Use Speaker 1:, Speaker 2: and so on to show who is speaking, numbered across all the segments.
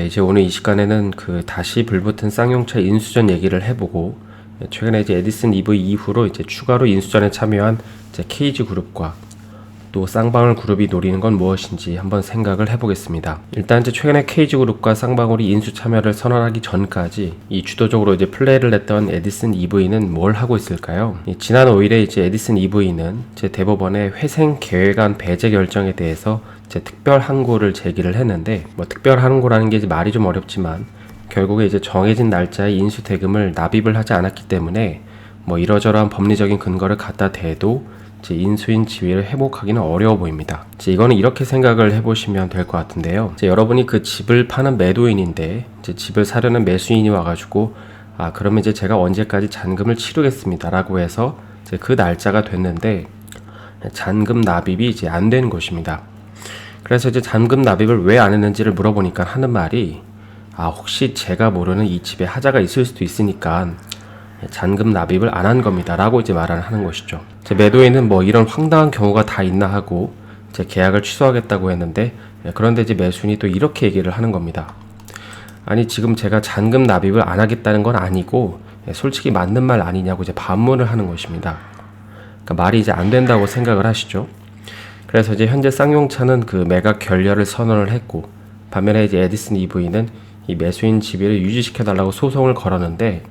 Speaker 1: 네, 이제 오늘 이 시간에는 그 다시 불붙은 쌍용차 인수전 얘기를 해보고 최근에 이제 에디슨 EV 이후로 이제 추가로 인수전에 참여한 이제 케이지 그룹과 또 쌍방울 그룹이 노리는 건 무엇인지 한번 생각을 해보겠습니다. 일단 이제 최근에 케이지 그룹과 쌍방울이 인수 참여를 선언하기 전까지 이 주도적으로 이제 플레이를 했던 에디슨 EV는 뭘 하고 있을까요? 이 지난 5일에 이제 에디슨 EV는 제 대법원의 회생 계획안 배제 결정에 대해서 이제 특별 항고를 제기를 했는데 뭐 특별 항고라는 게 이제 말이 좀 어렵지만 결국에 이제 정해진 날짜에 인수 대금을 납입을 하지 않았기 때문에 뭐 이러저러한 법리적인 근거를 갖다 대도 제 인수인 지위를 회복하기는 어려워 보입니다. 이제 이거는 이렇게 생각을 해보시면 될 것 같은데요. 이제 여러분이 그 집을 파는 매도인인데 이제 집을 사려는 매수인이 와가지고 아 그러면 이제 제가 언제까지 잔금을 치르겠습니다라고 해서 이제 그 날짜가 됐는데 잔금 납입이 이제 안 되는 것입니다. 그래서 이제 잔금 납입을 왜 안 했는지를 물어보니까 하는 말이 아 혹시 제가 모르는 이 집에 하자가 있을 수도 있으니까 잔금 납입을 안 한 겁니다라고 이제 말을 하는 것이죠. 제 매도인은 뭐 이런 황당한 경우가 다 있나 하고 제 계약을 취소하겠다고 했는데 예, 그런데 이제 매수인이 또 이렇게 얘기를 하는 겁니다. 아니 지금 제가 잔금 납입을 안 하겠다는 건 아니고 예, 솔직히 맞는 말 아니냐고 이제 반문을 하는 것입니다. 그러니까 말이 이제 안 된다고 생각을 하시죠. 그래서 이제 현재 쌍용차는 그 매각 결렬을 선언을 했고 반면에 이제 에디슨 EV는 이 매수인 지위를 유지시켜 달라고 소송을 걸었는데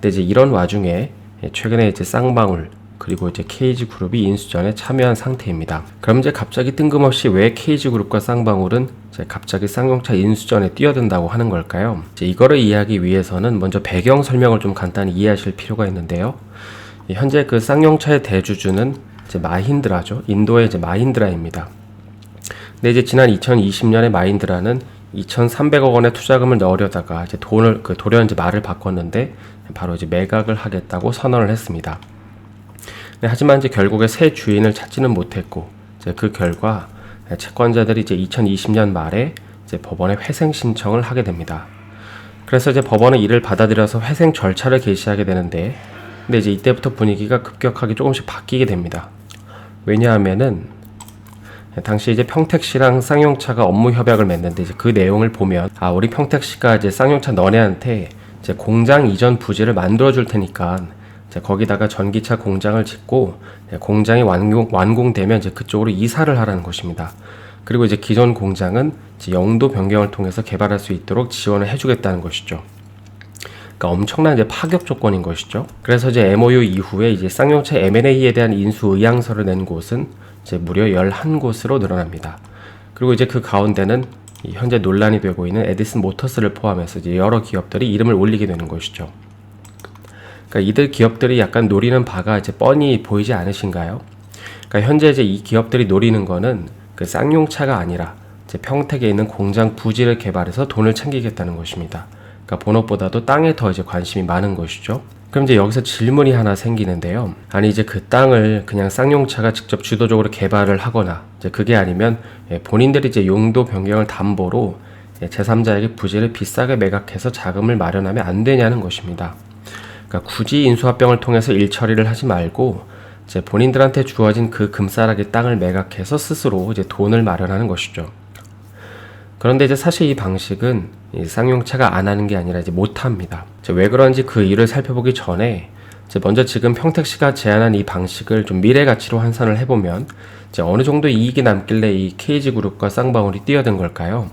Speaker 1: 근데 이제 이런 와중에 최근에 이제 쌍방울 그리고 이제 케이지 그룹이 인수전에 참여한 상태입니다. 그럼 이제 갑자기 뜬금없이 왜 케이지 그룹과 쌍방울은 이제 갑자기 쌍용차 인수전에 뛰어든다고 하는 걸까요? 이제 이거를 이해하기 위해서는 먼저 배경 설명을 좀 간단히 이해하실 필요가 있는데요. 현재 그 쌍용차의 대주주는 이제 마힌드라죠. 인도의 이제 마힌드라입니다. 근데 이제 지난 2020년에 마힌드라는 2,300억 원의 투자금을 넣으려다가 이제 돈을 그 돌연 이제 말을 바꿨는데 바로 이제 매각을 하겠다고 선언을 했습니다. 네, 하지만 이제 결국에 새 주인을 찾지는 못했고 이제 그 결과 채권자들이 이제 2020년 말에 이제 법원에 회생 신청을 하게 됩니다. 그래서 이제 법원은 이를 받아들여서 회생 절차를 개시하게 되는데 근데 이제 이때부터 분위기가 급격하게 조금씩 바뀌게 됩니다. 왜냐하면은 당시 이제 평택 씨랑 쌍용차가 업무 협약을 맺는데 이제 그 내용을 보면 아 우리 평택 씨가 이제 쌍용차 너네한테 이제 공장 이전 부지를 만들어 줄 테니까 이제 거기다가 전기차 공장을 짓고 공장이 완공 완공되면 이제 그쪽으로 이사를 하라는 것입니다. 그리고 이제 기존 공장은 이제 영도 변경을 통해서 개발할 수 있도록 지원을 해주겠다는 것이죠. 그러니까 엄청난 이제 파격 조건인 것이죠. 그래서 이제 MOU 이후에 이제 쌍용차 M&A에 대한 인수 의향서를 낸 곳은 이제 무려 11곳으로 늘어납니다. 그리고 이제 그 가운데는 현재 논란이 되고 있는 에디슨 모터스를 포함해서 이제 여러 기업들이 이름을 올리게 되는 것이죠. 그러니까 이들 기업들이 약간 노리는 바가 이제 뻔히 보이지 않으신가요? 그러니까 현재 이제 이 기업들이 노리는 거는 그 쌍용차가 아니라 이제 평택에 있는 공장 부지를 개발해서 돈을 챙기겠다는 것입니다. 그러니까 본업보다도 땅에 더 이제 관심이 많은 것이죠. 그럼 이제 여기서 질문이 하나 생기는데요. 아니 이제 그 땅을 그냥 쌍용차가 직접 주도적으로 개발을 하거나 이제 그게 아니면 예, 본인들이 이제 용도 변경을 담보로 예, 제3자에게 부지를 비싸게 매각해서 자금을 마련하면 안 되냐는 것입니다. 그러니까 굳이 인수합병을 통해서 일 처리를 하지 말고 이제 본인들한테 주어진 그 금싸라기 땅을 매각해서 스스로 이제 돈을 마련하는 것이죠. 그런데 이제 사실 이 방식은 이 쌍용차가 안 하는 게 아니라 이제 못 합니다. 왜 그런지 그 이유를 살펴보기 전에 먼저 지금 평택시가 제안한 이 방식을 좀 미래 가치로 환산을 해보면 어느 정도 이익이 남길래 이 KG 그룹과 쌍방울이 뛰어든 걸까요?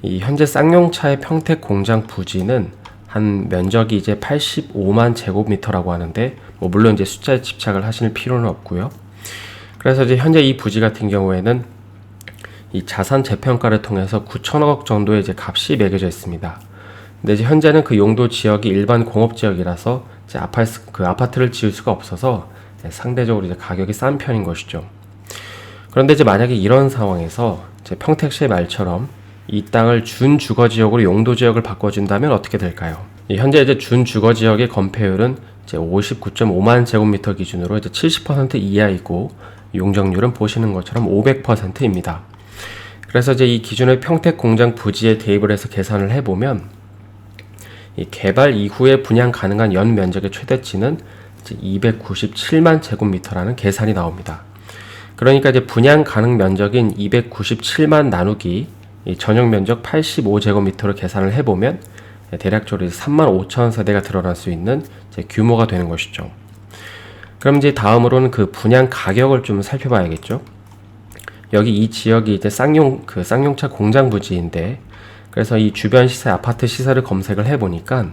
Speaker 1: 이 현재 쌍용차의 평택 공장 부지는 한 면적이 이제 85만 제곱미터라고 하는데 뭐 물론 이제 숫자에 집착을 하실 필요는 없고요. 그래서 이제 현재 이 부지 같은 경우에는 이 자산 재평가를 통해서 9천억 정도의 이제 값이 매겨져 있습니다. 근데 이제 현재는 그 용도 지역이 일반 공업 지역이라서 이제 아파트 그 아파트를 지을 수가 없어서 상대적으로 이제 가격이 싼 편인 것이죠. 그런데 이제 만약에 이런 상황에서 이제 평택시의 말처럼 이 땅을 준 주거 지역으로 용도 지역을 바꿔준다면 어떻게 될까요? 현재 이제 준 주거 지역의 건폐율은 이제 59.5만 제곱미터 기준으로 이제 70% 이하이고 용적률은 보시는 것처럼 500%입니다. 그래서 이제 이 기준을 평택 공장 부지에 대입을 해서 계산을 해보면 이 개발 이후에 분양 가능한 연 면적의 최대치는 이제 297만 제곱미터라는 계산이 나옵니다. 그러니까 이제 분양 가능 면적인 297만 나누기 이 전용 면적 85제곱미터로 계산을 해보면 예, 대략적으로 3만 5천 세대가 드러날 수 있는 규모가 되는 것이죠. 그럼 이제 다음으로는 그 분양 가격을 좀 살펴봐야겠죠. 여기 이 지역이 이제 쌍용 그 쌍용차 공장 부지인데 그래서 이 주변 시세 아파트 시세를 검색을 해 보니까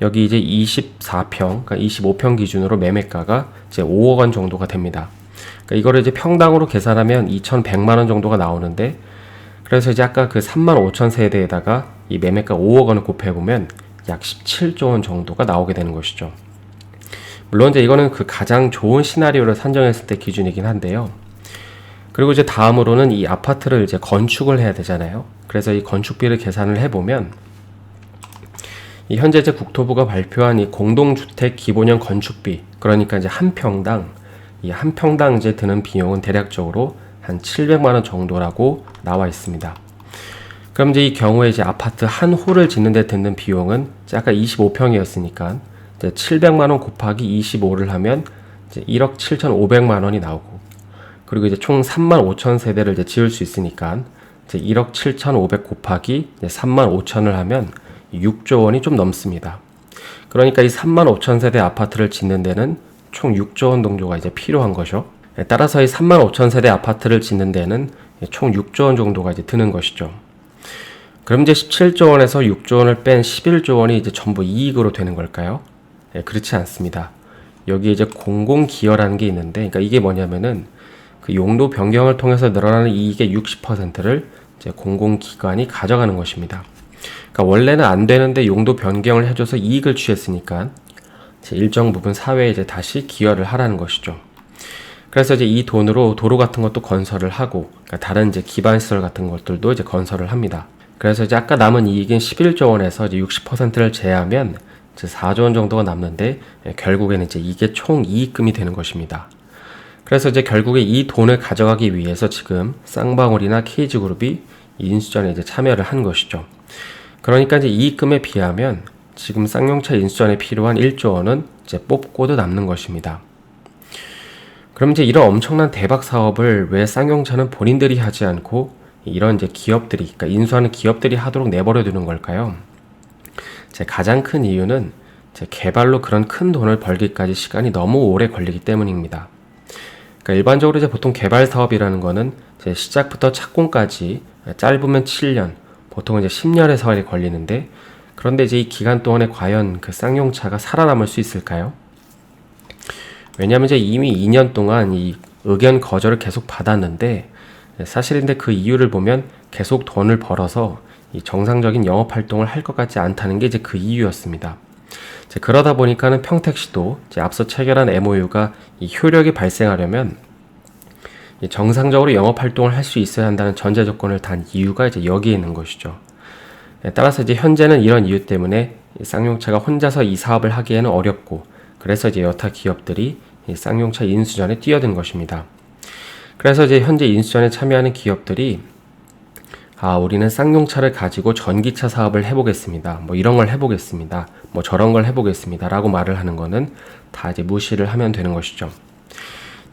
Speaker 1: 여기 이제 24평, 그러니까 25평 기준으로 매매가가 이제 5억 원 정도가 됩니다. 그러니까 이거를 이제 평당으로 계산하면 2,100만 원 정도가 나오는데 그래서 이제 아까 그 3만 5천 세대에다가 이 매매가 5억 원을 곱해 보면 약 17조 원 정도가 나오게 되는 것이죠. 물론 이제 이거는 그 가장 좋은 시나리오를 산정했을 때 기준이긴 한데요. 그리고 이제 다음으로는 이 아파트를 이제 건축을 해야 되잖아요. 그래서 이 건축비를 계산을 해보면 이 현재 이제 국토부가 발표한 이 공동주택 기본형 건축비 그러니까 이제 한 평당 이 한 평당 이제 드는 비용은 대략적으로 한 700만 원 정도라고 나와 있습니다. 그럼 이제 이 경우에 이제 아파트 한 홀을 짓는데 드는 비용은 아까 25평이었으니까 이제 700만 원 곱하기 25를 하면 이제 1억 7,500만 원이 나오고 그리고 이제 총 3만 5천 세대를 이제 지을 수 있으니까 이제 1억 7,500 곱하기 이제 3만 5천을 하면 6조 원이 좀 넘습니다. 그러니까 이 3만 5천 세대 아파트를 짓는 데는 총 6조 원 정도가 이제 필요한 거죠. 예, 따라서 이 3만 5천 세대 아파트를 짓는 데는 총 6조 원 정도가 이제 드는 것이죠. 그럼 이제 17조 원에서 6조 원을 뺀 11조 원이 이제 전부 이익으로 되는 걸까요? 예, 그렇지 않습니다. 여기 이제 공공기여라는 게 있는데, 그러니까 이게 뭐냐면은 그 용도 변경을 통해서 늘어나는 이익의 60%를 이제 공공기관이 가져가는 것입니다. 그러니까 원래는 안 되는데 용도 변경을 해줘서 이익을 취했으니까 일정 부분 사회에 이제 다시 기여를 하라는 것이죠. 그래서 이제 이 돈으로 도로 같은 것도 건설을 하고, 그러니까 다른 이제 기반 시설 같은 것들도 이제 건설을 합니다. 그래서 이제 아까 남은 이익인 11조 원에서 이제 60%를 제하면 이제 4조 원 정도가 남는데 예, 결국에는 이제 이게 총 이익금이 되는 것입니다. 그래서 이제 결국에 이 돈을 가져가기 위해서 지금 쌍방울이나 KG그룹이 인수전에 이제 참여를 한 것이죠. 그러니까 이제 이익금에 비하면 지금 쌍용차 인수전에 필요한 1조 원은 이제 뽑고도 남는 것입니다. 그럼 이제 이런 엄청난 대박 사업을 왜 쌍용차는 본인들이 하지 않고 이런 이제 기업들이, 그러니까 인수하는 기업들이 하도록 내버려 두는 걸까요? 제 가장 큰 이유는 제 개발로 그런 큰 돈을 벌기까지 시간이 너무 오래 걸리기 때문입니다. 그러니까 일반적으로 이제 보통 개발 사업이라는 거는 이제 시작부터 착공까지 짧으면 7년, 보통은 이제 10년의 세월이 걸리는데 그런데 이제 이 기간 동안에 과연 그 쌍용차가 살아남을 수 있을까요? 왜냐하면 이제 이미 2년 동안 이 의견 거절을 계속 받았는데 사실인데 그 이유를 보면 계속 돈을 벌어서 이 정상적인 영업 활동을 할 것 같지 않다는 게 이제 그 이유였습니다. 그러다 보니까는 평택시도 앞서 체결한 MOU가 이 효력이 발생하려면 이 정상적으로 영업 활동을 할 수 있어야 한다는 전제 조건을 단 이유가 이제 여기에 있는 것이죠. 예, 따라서 이제 현재는 이런 이유 때문에 이 쌍용차가 혼자서 이 사업을 하기에는 어렵고 그래서 이제 여타 기업들이 이 쌍용차 인수전에 뛰어든 것입니다. 그래서 이제 현재 인수전에 참여하는 기업들이 아, 우리는 쌍용차를 가지고 전기차 사업을 해보겠습니다. 뭐 이런 걸 해보겠습니다. 뭐 저런 걸 해보겠습니다. 라고 말을 하는 거는 다 이제 무시를 하면 되는 것이죠.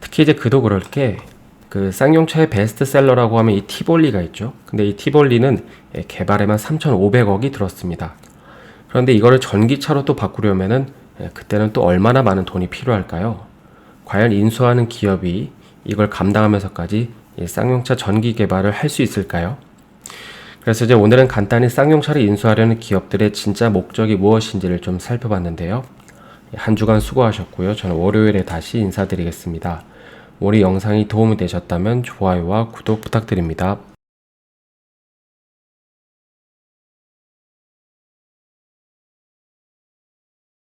Speaker 1: 특히 이제 그도 그럴 게 그 쌍용차의 베스트셀러라고 하면 이 티볼리가 있죠. 근데 이 티볼리는 예, 개발에만 3,500억이 들었습니다. 그런데 이거를 전기차로 또 바꾸려면은 예, 그때는 또 얼마나 많은 돈이 필요할까요? 과연 인수하는 기업이 이걸 감당하면서까지 이 쌍용차 전기 개발을 할 수 있을까요? 그래서 이제 오늘은 간단히 쌍용차를 인수하려는 기업들의 진짜 목적이 무엇인지를 좀 살펴봤는데요. 한 주간 수고하셨고요. 저는 월요일에 다시 인사드리겠습니다. 우리 영상이 도움이 되셨다면 좋아요와 구독 부탁드립니다.